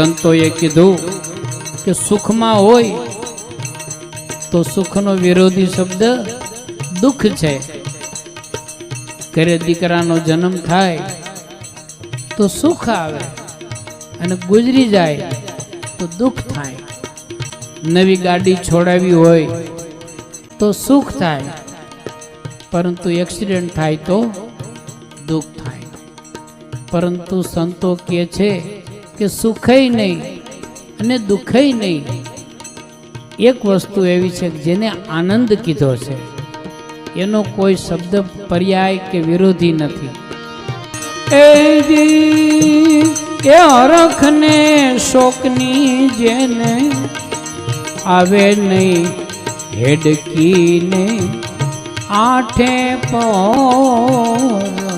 સંતોએ કીધું કે સુખમાં હોય તો સુખનો વિરોધી શબ્દ દુઃખ છે. ઘરે દીકરાનો જન્મ થાય તો સુખ આવે અને ગુજરી જાય તો દુઃખ થાય. નવી ગાડી છોડાવી હોય તો સુખ થાય, પરંતુ એક્સિડન્ટ થાય તો દુઃખ થાય. પરંતુ સંતો કહે છે કે સુખય નહીં અને દુઃખય નહીં. એક વસ્તુ એવી છે જેને આનંદ કીધો છે, એનો કોઈ શબ્દ પર્યાય કે વિરોધી નથી. એ અરખને શોકની જેને આવે નહીં, હેડકીને આઠે આનંદ